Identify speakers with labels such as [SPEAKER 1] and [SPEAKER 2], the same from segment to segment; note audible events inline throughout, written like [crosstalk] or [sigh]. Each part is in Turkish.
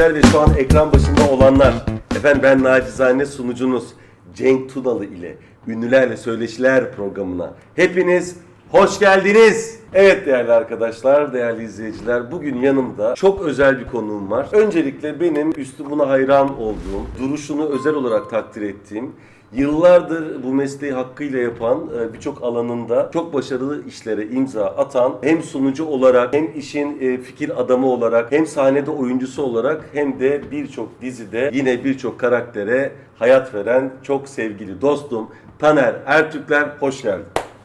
[SPEAKER 1] izleyiciler ve şu an ekran başında olanlar. Efendim ben nacizane sunucunuz Cenk Tunalı ile Ünlülerle Söyleşiler programına hepiniz hoş geldiniz. Evet değerli arkadaşlar, değerli izleyiciler bugün yanımda çok özel bir konuğum var. Öncelikle benim üslubuna hayran olduğum, duruşunu özel olarak takdir ettiğim Yıllardır bu mesleği hakkıyla yapan e, birçok alanında çok başarılı işlere imza atan hem sunucu olarak hem işin e, fikir adamı olarak hem sahnede oyuncusu olarak hem de birçok dizide yine birçok karaktere hayat veren çok sevgili dostum Taner Ertürkler hoş geldin.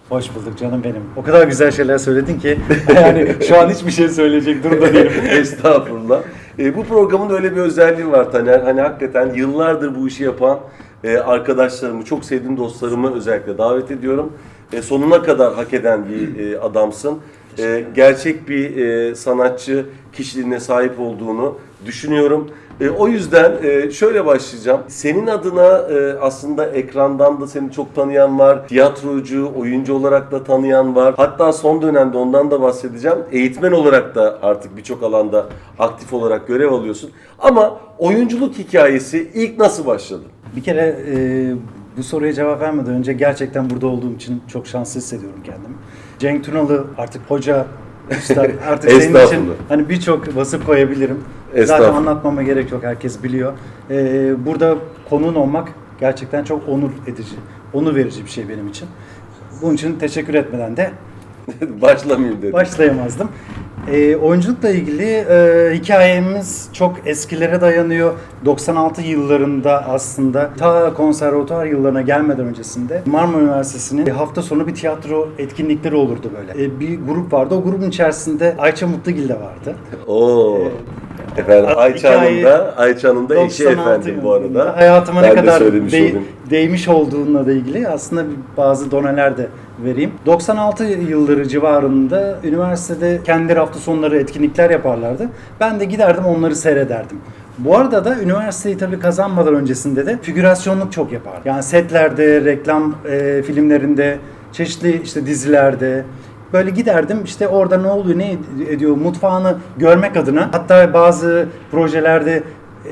[SPEAKER 2] Hoş bulduk canım benim. O kadar güzel şeyler söyledin ki [laughs] yani şu an hiçbir şey söyleyecek durumda değilim. [laughs]
[SPEAKER 1] Estağfurullah. E, bu programın öyle bir özelliği var Taner. Hani hakikaten yıllardır bu işi yapan e, arkadaşlarımı, çok sevdiğim dostlarımı özellikle davet ediyorum. E, sonuna kadar hak eden bir e, adamsın. E, gerçek bir e, sanatçı kişiliğine sahip olduğunu düşünüyorum. E, o yüzden e, şöyle başlayacağım. Senin adına e, aslında ekrandan da seni çok tanıyan var. Tiyatrocu, oyuncu olarak da tanıyan var. Hatta son dönemde ondan da bahsedeceğim. Eğitmen olarak da artık birçok alanda aktif olarak görev alıyorsun. Ama oyunculuk hikayesi ilk nasıl başladı?
[SPEAKER 2] Bir kere e, bu soruya cevap vermeden önce gerçekten burada olduğum için çok şanslı hissediyorum kendimi. Cenk Tunalı artık hoca, üstad [laughs] artık senin için hani birçok vasıf koyabilirim. Zaten anlatmama gerek yok herkes biliyor. E, burada konuğun olmak gerçekten çok onur edici, onur verici bir şey benim için. Bunun için teşekkür etmeden de [laughs]
[SPEAKER 1] Başlamayayım dedim.
[SPEAKER 2] başlayamazdım. Ee, oyunculukla ilgili e, hikayemiz çok eskilere dayanıyor. 96 yıllarında aslında ta konservatuar yıllarına gelmeden öncesinde Marmara Üniversitesi'nin hafta sonu bir tiyatro etkinlikleri olurdu böyle. Ee, bir grup vardı. O grubun içerisinde Ayça Mutlugil de vardı.
[SPEAKER 1] Oo. Efendim
[SPEAKER 2] Hikaye-
[SPEAKER 1] Ayça Hanım da, Ayça Hanım da eşi
[SPEAKER 2] 96
[SPEAKER 1] efendim bu arada.
[SPEAKER 2] Hayatıma ne
[SPEAKER 1] Ben de
[SPEAKER 2] kadar de-
[SPEAKER 1] olayım.
[SPEAKER 2] değmiş olduğunla da ilgili aslında bazı doneler de vereyim. 96 yılları civarında üniversitede kendileri hafta sonları etkinlikler yaparlardı. Ben de giderdim onları seyrederdim. Bu arada da üniversiteyi tabii kazanmadan öncesinde de figürasyonluk çok yapardım. Yani setlerde, reklam e, filmlerinde, çeşitli işte dizilerde, Böyle giderdim işte orada ne oluyor ne ediyor mutfağını görmek adına. Hatta bazı projelerde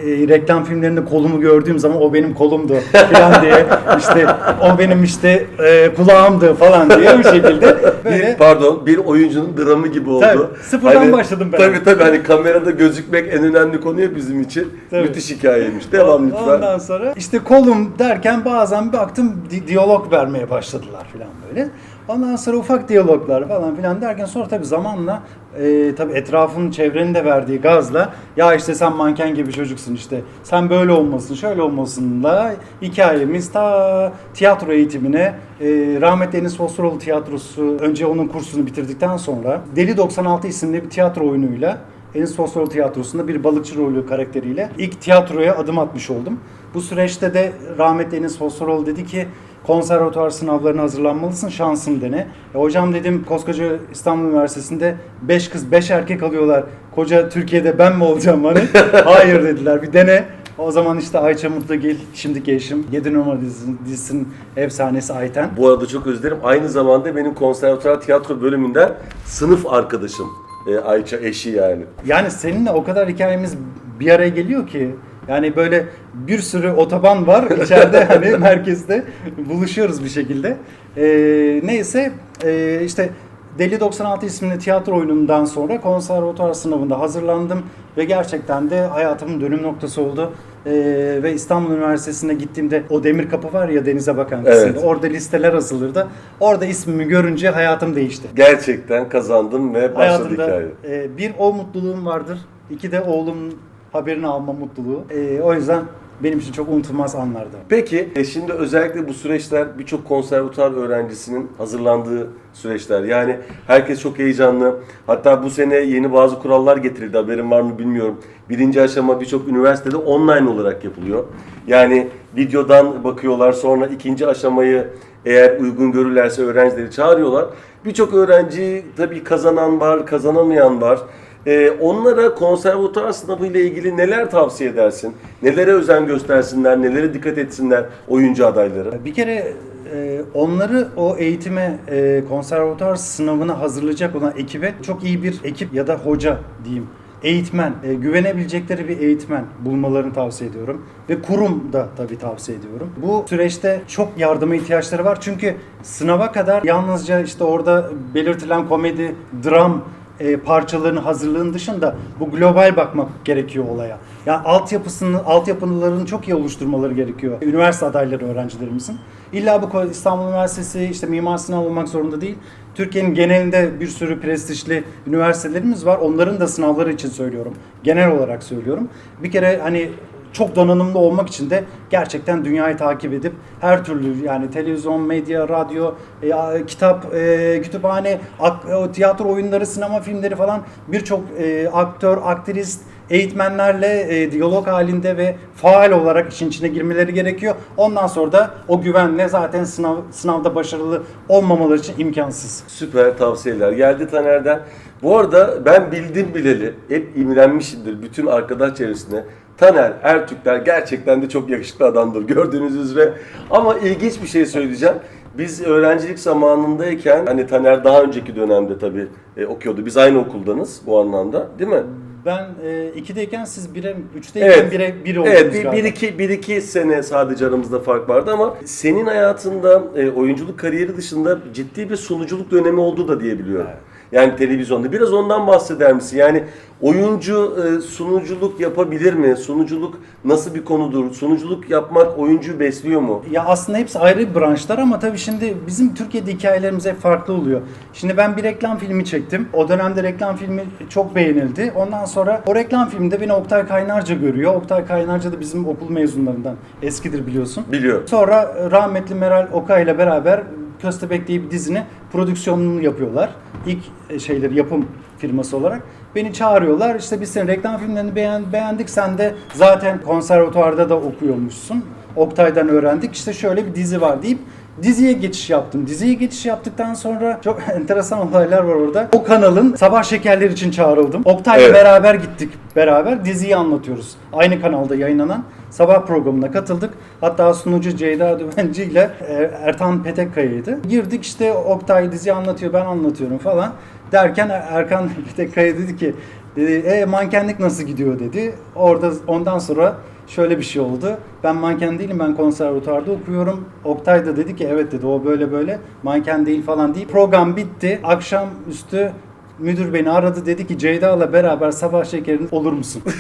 [SPEAKER 2] e, reklam filmlerinde kolumu gördüğüm zaman o benim kolumdu falan diye işte o benim işte e, kulağımdı falan diye bir şekilde böyle
[SPEAKER 1] Bir, pardon bir oyuncunun dramı gibi oldu.
[SPEAKER 2] Tabii, sıfırdan başladım ben.
[SPEAKER 1] Tabii tabii hani kamerada gözükmek en önemli konu ya bizim için.
[SPEAKER 2] Tabii.
[SPEAKER 1] Müthiş hikayeymiş. Devam lütfen.
[SPEAKER 2] Ondan sonra işte kolum derken bazen bir baktım di- diyalog vermeye başladılar falan böyle. Ondan sonra ufak diyaloglar falan filan derken sonra tabii zamanla e, tabii etrafın çevrenin de verdiği gazla ya işte sen manken gibi çocuksun işte sen böyle olmasın şöyle olmasınla hikayemiz ta tiyatro eğitimine e, rahmetli Enis Fosforoğlu tiyatrosu önce onun kursunu bitirdikten sonra Deli 96 isimli bir tiyatro oyunuyla Enis Fosforoğlu Tiyatrosu'nda bir balıkçı rolü karakteriyle ilk tiyatroya adım atmış oldum. Bu süreçte de rahmetli Enis Fosforoğlu dedi ki konservatuvar sınavlarına hazırlanmalısın şansın dene. E, hocam dedim koskoca İstanbul Üniversitesi'nde 5 kız 5 erkek alıyorlar. Koca Türkiye'de ben mi olacağım hani? [laughs] Hayır dediler bir dene. O zaman işte Ayça Mutlugil, şimdiki eşim, 7 numara dizisinin, dizisinin efsanesi Ayten.
[SPEAKER 1] Bu arada çok özür dilerim. Aynı zamanda benim konservatuar tiyatro bölümünden sınıf arkadaşım. E, Ayça eşi yani.
[SPEAKER 2] Yani seninle o kadar hikayemiz bir araya geliyor ki yani böyle bir sürü otoban var içeride [laughs] hani merkezde buluşuyoruz bir şekilde. Ee, neyse ee, işte Deli 96 isimli tiyatro oyunundan sonra konservatuar sınavında hazırlandım ve gerçekten de hayatımın dönüm noktası oldu. Ee, ve İstanbul Üniversitesi'ne gittiğimde o demir kapı var ya denize bakan kısımda
[SPEAKER 1] Evet.
[SPEAKER 2] orada listeler asılırdı. Orada ismimi görünce hayatım değişti.
[SPEAKER 1] Gerçekten kazandım ve başladı
[SPEAKER 2] Hayatımda
[SPEAKER 1] hikaye.
[SPEAKER 2] e, bir o mutluluğum vardır. iki de oğlumun haberini alma mutluluğu. E, o yüzden benim için çok unutulmaz anlardı.
[SPEAKER 1] Peki e, şimdi özellikle bu süreçler birçok konservatuar öğrencisinin hazırlandığı süreçler. Yani herkes çok heyecanlı. Hatta bu sene yeni bazı kurallar getirildi. Haberin var mı bilmiyorum. Birinci aşama birçok üniversitede online olarak yapılıyor. Yani videodan bakıyorlar sonra ikinci aşamayı eğer uygun görürlerse öğrencileri çağırıyorlar. Birçok öğrenci tabii kazanan var, kazanamayan var. Ee, onlara konservatuar sınavı ile ilgili neler tavsiye edersin? Nelere özen göstersinler, nelere dikkat etsinler oyuncu adayları?
[SPEAKER 2] Bir kere e, onları o eğitime, e, konservatuar sınavına hazırlayacak olan ekibe çok iyi bir ekip ya da hoca diyeyim eğitmen, e, güvenebilecekleri bir eğitmen bulmalarını tavsiye ediyorum. Ve kurum da tabii tavsiye ediyorum. Bu süreçte çok yardıma ihtiyaçları var. Çünkü sınava kadar yalnızca işte orada belirtilen komedi, dram e, parçalarının hazırlığın dışında bu global bakmak gerekiyor olaya. Yani altyapısını, altyapılarını çok iyi oluşturmaları gerekiyor. Üniversite adayları öğrencilerimizin. İlla bu İstanbul Üniversitesi işte Mimar Sinan olmak zorunda değil. Türkiye'nin genelinde bir sürü prestijli üniversitelerimiz var. Onların da sınavları için söylüyorum. Genel olarak söylüyorum. Bir kere hani çok donanımlı olmak için de gerçekten dünyayı takip edip her türlü yani televizyon, medya, radyo, e, kitap, e, kütüphane, ak- e, tiyatro oyunları, sinema filmleri falan birçok e, aktör, aktrist, eğitmenlerle e, diyalog halinde ve faal olarak işin içine girmeleri gerekiyor. Ondan sonra da o güvenle zaten sınav sınavda başarılı olmamaları için imkansız.
[SPEAKER 1] Süper tavsiyeler geldi Taner'den. Bu arada ben bildim bileli hep imrenmişimdir bütün arkadaş çevresine. Taner Ertürkler gerçekten de çok yakışıklı adamdır gördüğünüz üzere. Ama ilginç bir şey söyleyeceğim. Biz öğrencilik zamanındayken hani Taner daha önceki dönemde tabii e, okuyordu. Biz aynı okuldanız bu anlamda değil mi?
[SPEAKER 2] Ben e, 2'deyken siz 1'e 3'teyken
[SPEAKER 1] Evet.
[SPEAKER 2] 1'e 1 oldunuz
[SPEAKER 1] Evet, bir,
[SPEAKER 2] galiba.
[SPEAKER 1] bir, iki, bir iki sene sadece aramızda fark vardı ama senin hayatında e, oyunculuk kariyeri dışında ciddi bir sunuculuk dönemi oldu da diyebiliyorum.
[SPEAKER 2] Evet.
[SPEAKER 1] Yani televizyonda. Biraz ondan bahseder misin? Yani oyuncu e, sunuculuk yapabilir mi? Sunuculuk nasıl bir konudur? Sunuculuk yapmak oyuncuyu besliyor mu?
[SPEAKER 2] Ya aslında hepsi ayrı branşlar ama tabii şimdi bizim Türkiye'de hikayelerimiz hep farklı oluyor. Şimdi ben bir reklam filmi çektim. O dönemde reklam filmi çok beğenildi. Ondan sonra o reklam filmde beni Oktay Kaynarca görüyor. Oktay Kaynarca da bizim okul mezunlarından. Eskidir biliyorsun.
[SPEAKER 1] Biliyorum.
[SPEAKER 2] Sonra rahmetli Meral Okay ile beraber Köstebek diye bir dizinin prodüksiyonunu yapıyorlar. İlk e, şeyleri yapım firması olarak. Beni çağırıyorlar. İşte biz senin reklam filmlerini beğen, beğendik. Sen de zaten konservatuvarda da okuyormuşsun. Oktay'dan öğrendik. İşte şöyle bir dizi var deyip diziye geçiş yaptım. Diziye geçiş yaptıktan sonra çok [laughs] enteresan olaylar var orada. O kanalın sabah şekerleri için çağrıldım. Oktay'la
[SPEAKER 1] Evet.
[SPEAKER 2] beraber gittik. Beraber diziyi anlatıyoruz. Aynı kanalda yayınlanan sabah programına katıldık. Hatta sunucu Ceyda Düvenci ile e, Ertan Petekkaya'ydı. Girdik işte Oktay diziyi anlatıyor, ben anlatıyorum falan. Derken Erkan [laughs] Petekkaya dedi ki dedi, e, mankenlik nasıl gidiyor dedi. Orada ondan sonra şöyle bir şey oldu. Ben manken değilim ben konservatuarda okuyorum. Oktay da dedi ki evet dedi o böyle böyle manken değil falan değil. Program bitti. Akşam üstü müdür beni aradı dedi ki Ceyda'la beraber sabah şekerin olur musun? [laughs]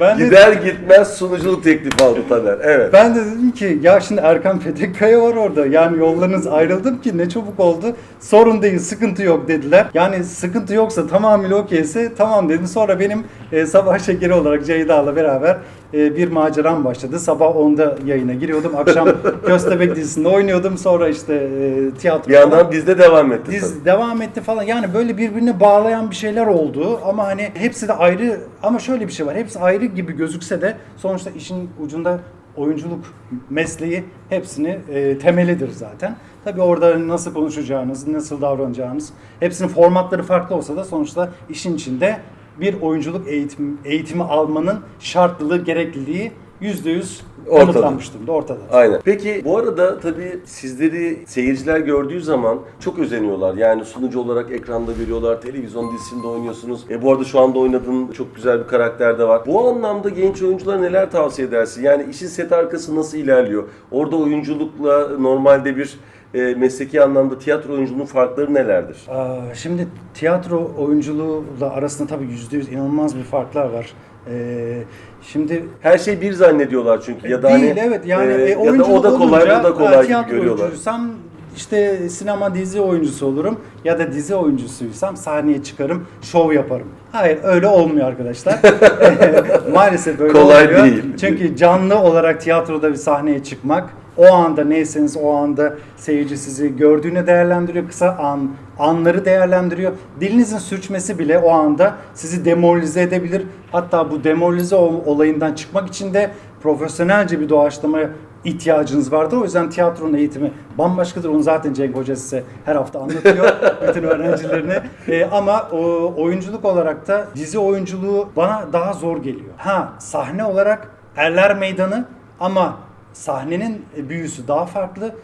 [SPEAKER 2] ben de,
[SPEAKER 1] Gider gitmez sunuculuk teklifi aldı Taner. Evet.
[SPEAKER 2] ben de dedim ki ya şimdi Erkan Petekkaya var orada. Yani yollarınız ayrıldım ki ne çabuk oldu. Sorun değil sıkıntı yok dediler. Yani sıkıntı yoksa tamamıyla okeyse tamam dedim. Sonra benim e, sabah şekeri olarak Ceyda'la beraber e, bir maceram başladı. Sabah 10'da yayına giriyordum. Akşam [laughs] Köstebek dizisinde oynuyordum. Sonra işte e, tiyatro.
[SPEAKER 1] Bir yandan dizde devam etti. tabii.
[SPEAKER 2] Diz devam etti falan. Yani böyle birbirini bağlayan bir şeyler oldu ama hani hepsi de ayrı ama şöyle bir şey var. Hepsi ayrı gibi gözükse de sonuçta işin ucunda oyunculuk mesleği hepsini e, temelidir zaten. Tabii orada nasıl konuşacağınız, nasıl davranacağınız, hepsinin formatları farklı olsa da sonuçta işin içinde bir oyunculuk eğitim, eğitimi almanın şartlılığı, gerekliliği %100
[SPEAKER 1] Ortada.
[SPEAKER 2] kanıtlanmış durumda, ortada.
[SPEAKER 1] Aynen. Peki bu arada tabii sizleri seyirciler gördüğü zaman çok özeniyorlar. Yani sunucu olarak ekranda görüyorlar, televizyon dizisinde oynuyorsunuz. E bu arada şu anda oynadığın çok güzel bir karakter de var. Bu anlamda genç oyunculara neler tavsiye edersin? Yani işin set arkası nasıl ilerliyor? Orada oyunculukla normalde bir e, mesleki anlamda tiyatro oyunculuğunun farkları nelerdir?
[SPEAKER 2] Aa, Şimdi tiyatro oyunculuğuyla arasında tabii yüzde yüz inanılmaz bir farklar var. Ee, şimdi
[SPEAKER 1] Her şey bir zannediyorlar çünkü ya da
[SPEAKER 2] değil
[SPEAKER 1] hani
[SPEAKER 2] evet yani
[SPEAKER 1] e,
[SPEAKER 2] e,
[SPEAKER 1] ya da
[SPEAKER 2] oyunculuk
[SPEAKER 1] o da kolay
[SPEAKER 2] olunca,
[SPEAKER 1] bu da
[SPEAKER 2] ha,
[SPEAKER 1] kolay gibi
[SPEAKER 2] tiyatro
[SPEAKER 1] görüyorlar.
[SPEAKER 2] oyuncuysam işte sinema dizi oyuncusu olurum ya da dizi oyuncusuysam sahneye çıkarım, şov yaparım. Hayır öyle olmuyor arkadaşlar. [laughs] [laughs] Maalesef öyle
[SPEAKER 1] Kolay
[SPEAKER 2] olmuyor.
[SPEAKER 1] değil.
[SPEAKER 2] Çünkü canlı olarak tiyatroda bir sahneye çıkmak o anda neyseniz o anda seyirci sizi gördüğünü değerlendiriyor. Kısa an, anları değerlendiriyor. Dilinizin sürçmesi bile o anda sizi demoralize edebilir. Hatta bu demoralize ol- olayından çıkmak için de profesyonelce bir doğaçlamaya ihtiyacınız vardır. O yüzden tiyatronun eğitimi bambaşkadır. Onu zaten Cenk Hoca size her hafta anlatıyor [laughs] bütün öğrencilerine. Ee, ama o, oyunculuk olarak da dizi oyunculuğu bana daha zor geliyor. Ha sahne olarak Erler Meydanı ama sahnenin büyüsü daha farklı.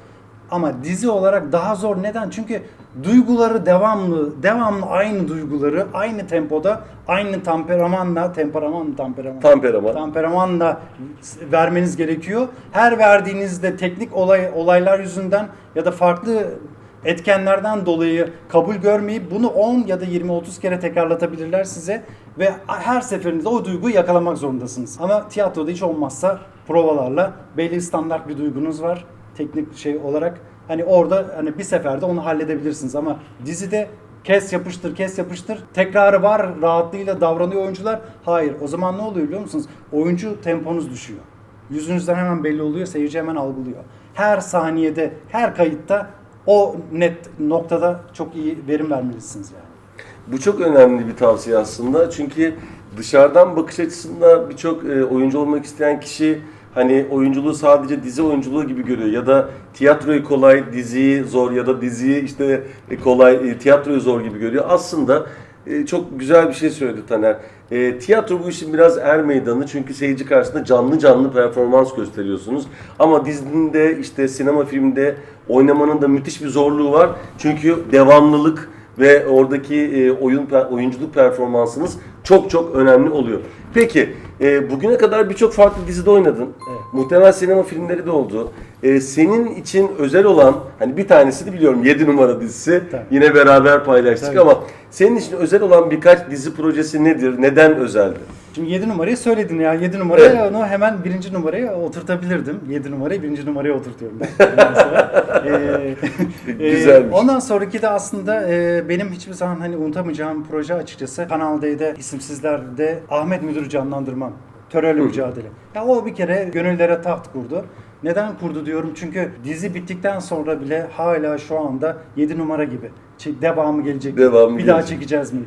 [SPEAKER 2] Ama dizi olarak daha zor. Neden? Çünkü duyguları devamlı, devamlı aynı duyguları, aynı tempoda, aynı temperamanla, temperaman, temperaman,
[SPEAKER 1] Temperaman.
[SPEAKER 2] temperamanla vermeniz gerekiyor. Her verdiğinizde teknik olay olaylar yüzünden ya da farklı etkenlerden dolayı kabul görmeyip bunu 10 ya da 20-30 kere tekrarlatabilirler size ve her seferinde o duyguyu yakalamak zorundasınız. Ama tiyatroda hiç olmazsa provalarla belli standart bir duygunuz var teknik şey olarak. Hani orada hani bir seferde onu halledebilirsiniz ama dizide kes yapıştır kes yapıştır tekrarı var rahatlığıyla davranıyor oyuncular. Hayır o zaman ne oluyor biliyor musunuz? Oyuncu temponuz düşüyor. Yüzünüzden hemen belli oluyor seyirci hemen algılıyor. Her saniyede her kayıtta o net noktada çok iyi verim vermelisiniz yani.
[SPEAKER 1] Bu çok önemli bir tavsiye aslında. Çünkü dışarıdan bakış açısında birçok e, oyuncu olmak isteyen kişi hani oyunculuğu sadece dizi oyunculuğu gibi görüyor ya da tiyatroyu kolay, diziyi zor ya da diziyi işte e, kolay, e, tiyatroyu zor gibi görüyor. Aslında e, çok güzel bir şey söyledi Taner. E, tiyatro bu işin biraz er meydanı çünkü seyirci karşısında canlı canlı performans gösteriyorsunuz. Ama dizinin de işte sinema filmde oynamanın da müthiş bir zorluğu var. Çünkü devamlılık ve oradaki e, oyun oyunculuk performansınız çok çok önemli oluyor. Peki e, bugüne kadar birçok farklı dizide oynadın.
[SPEAKER 2] Evet.
[SPEAKER 1] Muhtemel sinema filmleri de oldu. E, senin için özel olan hani bir tanesini biliyorum 7 numara dizisi.
[SPEAKER 2] Tabii.
[SPEAKER 1] Yine beraber paylaştık
[SPEAKER 2] Tabii.
[SPEAKER 1] ama senin için özel olan birkaç dizi projesi nedir? Neden özeldi?
[SPEAKER 2] Şimdi 7 numarayı söyledin ya. 7 numarayı
[SPEAKER 1] Evet.
[SPEAKER 2] onu hemen birinci numaraya oturtabilirdim. 7 numarayı birinci numaraya oturtuyorum ben. [laughs] Ee, [laughs] e,
[SPEAKER 1] Güzelmiş.
[SPEAKER 2] ondan sonraki de aslında e, benim hiçbir zaman hani unutamayacağım proje açıkçası Kanal D'de isimsizlerde Ahmet Müdür canlandırmam. Terörle mücadele. Ya o bir kere gönüllere taht kurdu. Neden kurdu diyorum çünkü dizi bittikten sonra bile hala şu anda 7 numara gibi. Devamı gelecek.
[SPEAKER 1] Devamı
[SPEAKER 2] bir daha
[SPEAKER 1] gelecek.
[SPEAKER 2] çekeceğiz mi?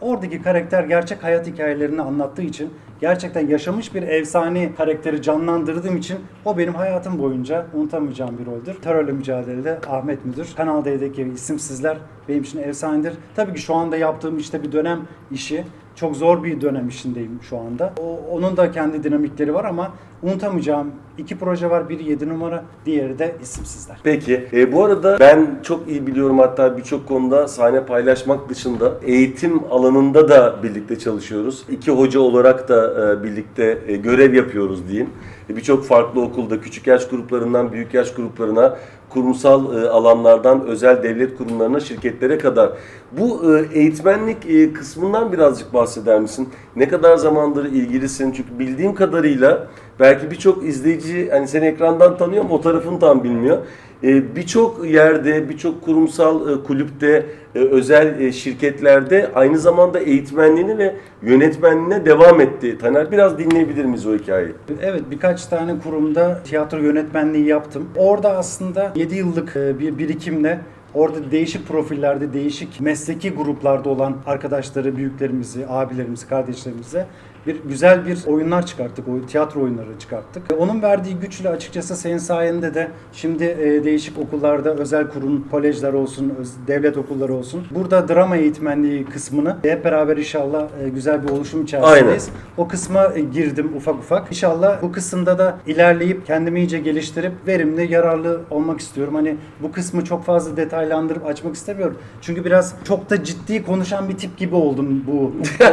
[SPEAKER 2] Oradaki karakter gerçek hayat hikayelerini anlattığı için gerçekten yaşamış bir efsane karakteri canlandırdığım için o benim hayatım boyunca unutamayacağım bir roldür. Terörle mücadelede Ahmet Müdür. Kanal D'deki isimsizler benim için efsanedir. Tabii ki şu anda yaptığım işte bir dönem işi. Çok zor bir dönem işindeyim şu anda. O, onun da kendi dinamikleri var ama unutamayacağım iki proje var. Biri 7 numara, diğeri de isimsizler.
[SPEAKER 1] Peki. E, bu arada ben çok iyi biliyorum hatta birçok konuda sahne paylaşmak dışında eğitim alanında da birlikte çalışıyoruz. İki hoca olarak da e, birlikte e, görev yapıyoruz diyeyim. E, birçok farklı okulda küçük yaş gruplarından büyük yaş gruplarına kurumsal e, alanlardan özel devlet kurumlarına, şirketlere kadar. Bu e, eğitmenlik kısmından birazcık bahseder misin? Ne kadar zamandır ilgilisin? Çünkü bildiğim kadarıyla belki birçok izleyici hani seni ekrandan tanıyor ama o tarafını tam bilmiyor. E, birçok yerde, birçok kurumsal e, kulüpte, e, özel şirketlerde aynı zamanda eğitmenliğini ve yönetmenliğine devam etti. Taner biraz dinleyebilir miyiz o hikayeyi?
[SPEAKER 2] Evet birkaç tane kurumda tiyatro yönetmenliği yaptım. Orada aslında 7 yıllık bir birikimle orada değişik profillerde, değişik mesleki gruplarda olan arkadaşları, büyüklerimizi, abilerimizi, kardeşlerimize bir güzel bir oyunlar çıkarttık. O tiyatro oyunları çıkarttık. E, Onun verdiği güçle açıkçası senin sayende de şimdi e, değişik okullarda özel kurum, kolejler olsun, öz- devlet okulları olsun. Burada drama eğitmenliği kısmını hep beraber inşallah e, güzel bir oluşum içerisindeyiz. O kısma e, girdim ufak ufak. İnşallah bu kısımda da ilerleyip kendimi iyice geliştirip verimli, yararlı olmak istiyorum. Hani bu kısmı çok fazla detaylandırıp açmak istemiyorum. Çünkü biraz çok da ciddi konuşan bir tip gibi oldum bu [laughs]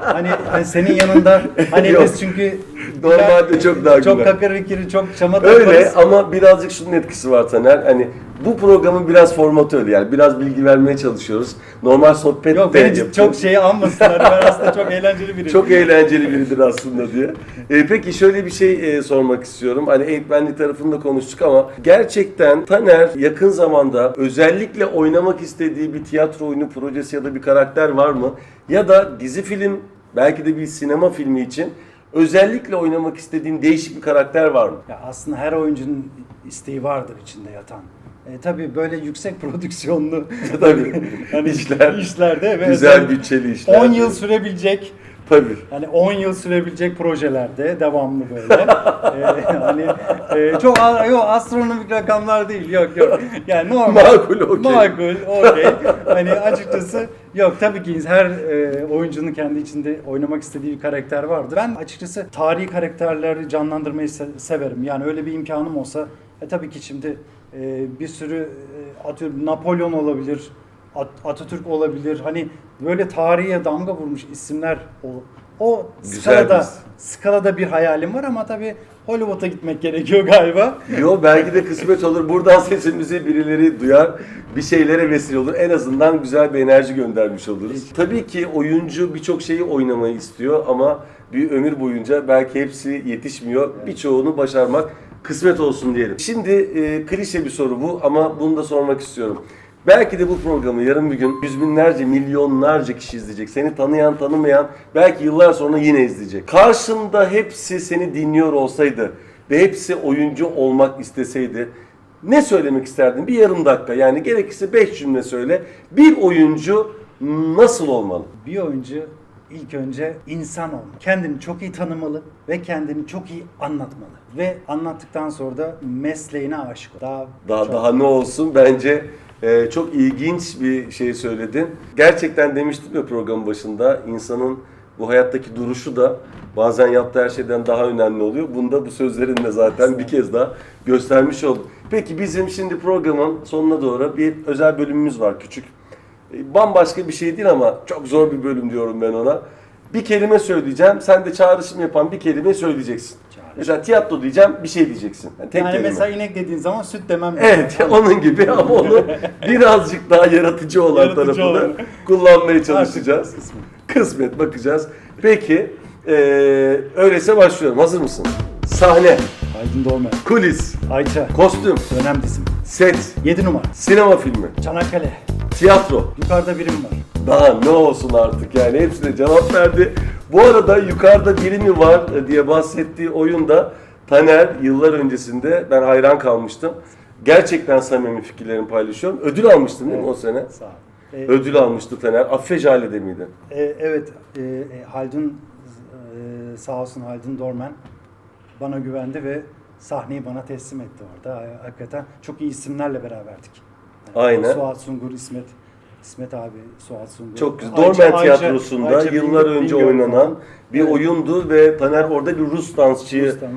[SPEAKER 2] hani, hani senin yanında hani
[SPEAKER 1] Yok.
[SPEAKER 2] biz çünkü
[SPEAKER 1] Normalde çok daha
[SPEAKER 2] çok
[SPEAKER 1] güzel.
[SPEAKER 2] kakarikiri, çok çama
[SPEAKER 1] Öyle
[SPEAKER 2] taparız.
[SPEAKER 1] ama birazcık şunun etkisi var Taner. Hani bu programın biraz formatı öyle yani. Biraz bilgi vermeye çalışıyoruz. Normal sohbet
[SPEAKER 2] Yok
[SPEAKER 1] de
[SPEAKER 2] beni
[SPEAKER 1] yapıyoruz.
[SPEAKER 2] çok şeyi anmasınlar. Ben aslında çok eğlenceli biriyim.
[SPEAKER 1] Çok eğlenceli biridir aslında diye. E, peki şöyle bir şey e, sormak istiyorum. Hani eğitmenlik tarafında konuştuk ama gerçekten Taner yakın zamanda özellikle oynamak istediği bir tiyatro oyunu projesi ya da bir karakter var mı? Ya da dizi film belki de bir sinema filmi için özellikle oynamak istediğin değişik bir karakter var mı?
[SPEAKER 2] Ya aslında her oyuncunun isteği vardır içinde yatan. E, tabii böyle yüksek [laughs] prodüksiyonlu
[SPEAKER 1] Tabii. [laughs]
[SPEAKER 2] hani
[SPEAKER 1] İşler.
[SPEAKER 2] işlerde ve
[SPEAKER 1] Güzel bütçeli işler.
[SPEAKER 2] 10 yıl sürebilecek
[SPEAKER 1] Tabii.
[SPEAKER 2] hani 10 yıl sürebilecek projelerde devamlı böyle. [laughs] E, hani e, çok yok astronomik rakamlar değil. Yok yok. Yani normal.
[SPEAKER 1] Makul, okey.
[SPEAKER 2] Makul, okey. Hani açıkçası yok tabii ki her e, oyuncunun kendi içinde oynamak istediği bir karakter vardır. Ben açıkçası tarihi karakterleri canlandırmayı se- severim. Yani öyle bir imkanım olsa E tabii ki şimdi e, bir sürü e, atıyorum Napolyon olabilir, At- Atatürk olabilir. Hani böyle tarihe damga vurmuş isimler o. O
[SPEAKER 1] Güzel
[SPEAKER 2] skalada,
[SPEAKER 1] biz.
[SPEAKER 2] skalada bir hayalim var ama tabii Hollywood'a gitmek gerekiyor galiba.
[SPEAKER 1] Yo belki de kısmet olur. Buradan sesimizi birileri duyar. Bir şeylere vesile olur. En azından güzel bir enerji göndermiş oluruz. Tabii ki oyuncu birçok şeyi oynamayı istiyor ama bir ömür boyunca belki hepsi yetişmiyor. Birçoğunu başarmak kısmet olsun diyelim. Şimdi e, klişe bir soru bu ama bunu da sormak istiyorum. Belki de bu programı yarın bir gün yüz binlerce, milyonlarca kişi izleyecek. Seni tanıyan, tanımayan belki yıllar sonra yine izleyecek. Karşında hepsi seni dinliyor olsaydı ve hepsi oyuncu olmak isteseydi ne söylemek isterdin? Bir yarım dakika yani gerekirse beş cümle söyle. Bir oyuncu nasıl olmalı?
[SPEAKER 2] Bir oyuncu ilk önce insan olmalı. Kendini çok iyi tanımalı ve kendini çok iyi anlatmalı. Ve anlattıktan sonra da mesleğine aşık ol. Daha,
[SPEAKER 1] Daha
[SPEAKER 2] çok-
[SPEAKER 1] daha ne olsun? Bence e, çok ilginç bir şey söyledin. Gerçekten demiştim ya programın başında insanın bu hayattaki duruşu da bazen yaptığı her şeyden daha önemli oluyor. Bunda bu sözlerinle zaten bir kez daha göstermiş olduk. Peki bizim şimdi programın sonuna doğru bir özel bölümümüz var küçük. E, Bambaşka bir şey değil ama çok zor bir bölüm diyorum ben ona. Bir kelime söyleyeceğim. Sen de çağrışım yapan bir kelime söyleyeceksin.
[SPEAKER 2] Çağrışım.
[SPEAKER 1] Mesela tiyatro diyeceğim bir şey diyeceksin. Yani tek
[SPEAKER 2] yani
[SPEAKER 1] kelime.
[SPEAKER 2] mesela inek dediğin zaman süt demem.
[SPEAKER 1] Evet onun gibi ama onu [laughs] birazcık daha yaratıcı olan
[SPEAKER 2] Yaratıcı
[SPEAKER 1] tarafını
[SPEAKER 2] olan.
[SPEAKER 1] kullanmaya çalışacağız.
[SPEAKER 2] Kısmet.
[SPEAKER 1] Kısmet bakacağız. Peki eee öyleyse başlıyorum. Hazır mısın? Sahne,
[SPEAKER 2] Aydın Doğmer.
[SPEAKER 1] kulis,
[SPEAKER 2] Ayça.
[SPEAKER 1] kostüm,
[SPEAKER 2] Önemli isim.
[SPEAKER 1] set,
[SPEAKER 2] 7 numara.
[SPEAKER 1] sinema filmi,
[SPEAKER 2] Çanakkale.
[SPEAKER 1] tiyatro.
[SPEAKER 2] Yukarıda birim var.
[SPEAKER 1] Daha ne olsun artık yani hepsine cevap verdi. Bu arada yukarıda biri mi var diye bahsettiği oyunda Taner yıllar öncesinde ben hayran kalmıştım. Gerçekten samimi fikirlerimi paylaşıyorum. Ödül almıştın değil mi o sene?
[SPEAKER 2] Sağ ol. Ee,
[SPEAKER 1] Ödül almıştı Taner. Affe Jale'de miydi?
[SPEAKER 2] e, evet. E, e, Haldun e, sağ olsun Haldun Dorman bana güvendi ve sahneyi bana teslim etti orada. Hakikaten çok iyi isimlerle beraberdik. Yani
[SPEAKER 1] Aynen.
[SPEAKER 2] Suat Sungur, İsmet İsmet abi, Suat Sungur.
[SPEAKER 1] Çok güzel. Dormen
[SPEAKER 2] Ayça-
[SPEAKER 1] Tiyatrosu'nda
[SPEAKER 2] Ayça
[SPEAKER 1] yıllar
[SPEAKER 2] Bingöl-
[SPEAKER 1] önce
[SPEAKER 2] Bingöl
[SPEAKER 1] oynanan
[SPEAKER 2] falan.
[SPEAKER 1] bir
[SPEAKER 2] Evet.
[SPEAKER 1] oyundu ve Taner orada bir Rus dansçıyı
[SPEAKER 2] Rus'tan,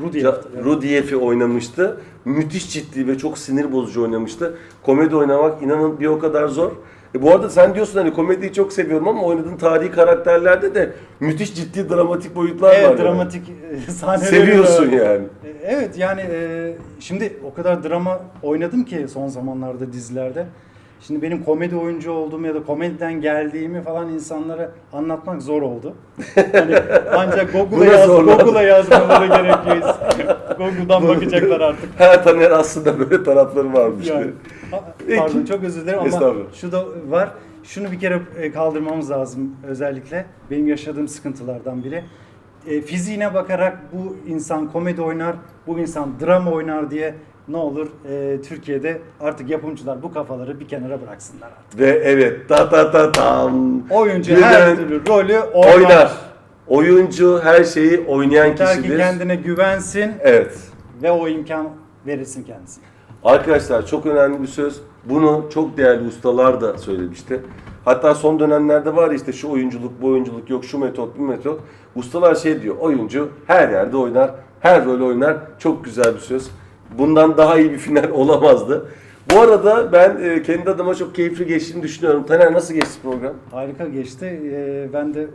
[SPEAKER 2] evet.
[SPEAKER 1] Rudiyev'i oynamıştı. Müthiş ciddi ve çok sinir bozucu oynamıştı. Komedi oynamak inanın bir o kadar zor. E bu arada sen diyorsun hani komediyi çok seviyorum ama oynadığın tarihi karakterlerde de müthiş ciddi dramatik boyutlar var.
[SPEAKER 2] Evet,
[SPEAKER 1] yani.
[SPEAKER 2] dramatik e, [laughs] sahneleri
[SPEAKER 1] Seviyorsun
[SPEAKER 2] var.
[SPEAKER 1] yani.
[SPEAKER 2] E, Evet yani e, şimdi o kadar drama oynadım ki son zamanlarda dizilerde. Şimdi benim komedi oyuncu olduğumu ya da komediden geldiğimi falan insanlara anlatmak zor oldu. Hani ancak [laughs] Google'a yaz? Google'a yazmaları [laughs] gerekiyor. Google'dan bakacaklar [laughs] artık.
[SPEAKER 1] Ha Taner aslında böyle tarafları varmış.
[SPEAKER 2] Yani,
[SPEAKER 1] diye.
[SPEAKER 2] pardon çok özür dilerim ama şu da var. Şunu bir kere e, kaldırmamız lazım özellikle. Benim yaşadığım sıkıntılardan biri. E, fiziğine bakarak bu insan komedi oynar, bu insan drama oynar diye ne olur e, Türkiye'de artık yapımcılar bu kafaları bir kenara bıraksınlar artık.
[SPEAKER 1] Ve evet ta ta ta tam.
[SPEAKER 2] Oyuncu
[SPEAKER 1] Birden
[SPEAKER 2] her türlü rolü oynar.
[SPEAKER 1] oynar. Oyuncu her şeyi oynayan
[SPEAKER 2] Yeter ki
[SPEAKER 1] kişidir.
[SPEAKER 2] kendine güvensin
[SPEAKER 1] Evet.
[SPEAKER 2] ve o imkan verilsin kendisine.
[SPEAKER 1] Arkadaşlar çok önemli bir söz. Bunu çok değerli ustalar da söylemişti. Hatta son dönemlerde var ya işte şu oyunculuk, bu oyunculuk yok, şu metot, bu metot. Ustalar şey diyor, oyuncu her yerde oynar, her rol oynar. Çok güzel bir söz. Bundan daha iyi bir final [laughs] olamazdı. Bu arada ben e, kendi adıma çok keyifli geçtiğini düşünüyorum. Taner nasıl geçti program?
[SPEAKER 2] Harika geçti. E, ben de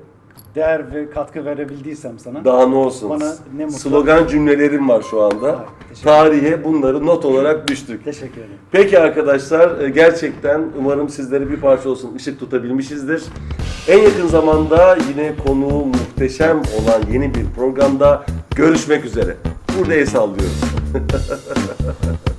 [SPEAKER 2] değer ve katkı verebildiysem sana.
[SPEAKER 1] Daha ne olsun.
[SPEAKER 2] Bana ne mutlu.
[SPEAKER 1] Slogan cümlelerim var şu anda.
[SPEAKER 2] Ay, teşekkür
[SPEAKER 1] Tarihe bunları not olarak [laughs] düştük.
[SPEAKER 2] Teşekkür ederim.
[SPEAKER 1] Peki arkadaşlar e, gerçekten umarım sizlere bir parça olsun ışık tutabilmişizdir. En yakın zamanda yine konuğu muhteşem olan yeni bir programda görüşmek üzere. Burada el sallıyoruz. [laughs]